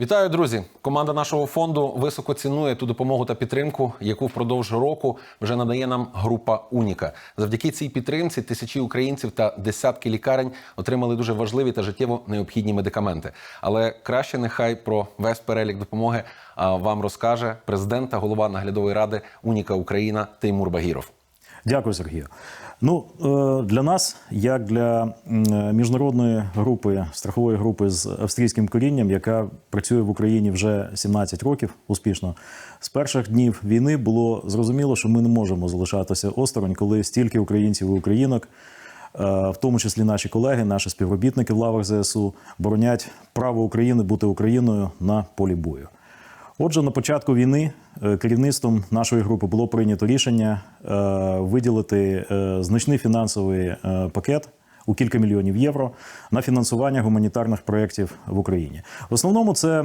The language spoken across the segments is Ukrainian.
Вітаю, друзі! Команда нашого фонду високо цінує ту допомогу та підтримку, яку впродовж року вже надає нам група Уніка. Завдяки цій підтримці тисячі українців та десятки лікарень отримали дуже важливі та життєво необхідні медикаменти. Але краще нехай про весь перелік допомоги вам розкаже президент та голова наглядової ради Уніка Україна Теймур Багіров. Дякую, Сергію. Ну е, для нас, як для міжнародної групи страхової групи з австрійським корінням, яка працює в Україні вже 17 років успішно, з перших днів війни було зрозуміло, що ми не можемо залишатися осторонь, коли стільки українців і українок, е, в тому числі наші колеги, наші співробітники в лавах ЗСУ, боронять право України бути Україною на полі бою. Отже, на початку війни е, керівництвом нашої групи було прийнято рішення е, виділити е, значний фінансовий пакет у кілька мільйонів євро на фінансування гуманітарних проєктів в Україні. В основному це,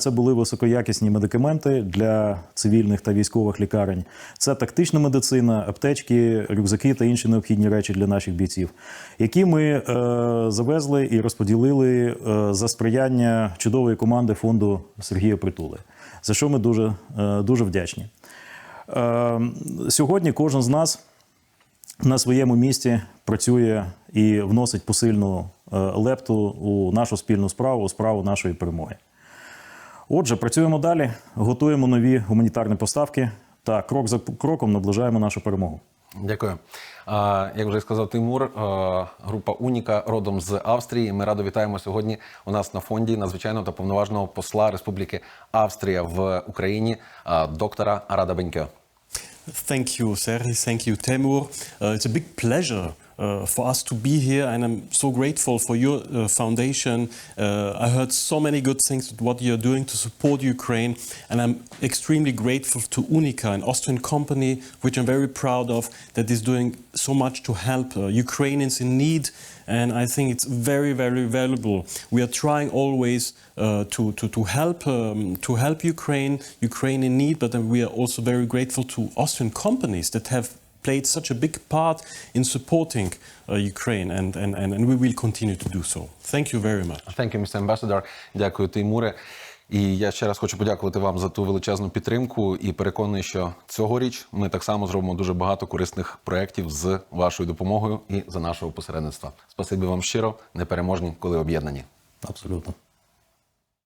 це були високоякісні медикаменти для цивільних та військових лікарень. Це тактична медицина, аптечки, рюкзаки та інші необхідні речі для наших бійців, які ми е, завезли і розподілили е, за сприяння чудової команди фонду Сергія Притули за що ми дуже, е, дуже вдячні. Е, Сьогодні кожен з нас на своєму місці працює і вносить посильну е, лепту у нашу спільну справу, у справу нашої перемоги. Отже, працюємо далі, готуємо нові гуманітарні поставки та крок за кроком наближаємо нашу перемогу. Дякую. Як вже сказав Тимур, група Уніка родом з Австрії. Ми радо вітаємо сьогодні у нас на фонді надзвичайного та повноважного посла Республіки Австрія в Україні, доктора Арада Бенько. Thank you, Serhi. Thank you, Temur. Uh, it's a big pleasure uh, for us to be here, and I'm so grateful for your uh, foundation. Uh, I heard so many good things what you're doing to support Ukraine, and I'm extremely grateful to Unica, an Austrian company, which I'm very proud of, that is doing so much to help uh, Ukrainians in need. And I think it's very, very valuable. We are trying always uh, to, to, to help um, to help Ukraine, Ukraine in need, but then we are also very grateful to Austrian companies that have played such a big part in supporting uh, Ukraine, and, and, and, and we will continue to do so. Thank you very much. Thank you, Mr. Ambassador. Дякую, Тимуре. І я ще раз хочу подякувати вам за ту величезну підтримку і переконаний, що цьогоріч ми так само зробимо дуже багато корисних проєктів з вашою допомогою і за нашого посередництва. Спасибі вам щиро, непереможні, коли об'єднані. Абсолютно.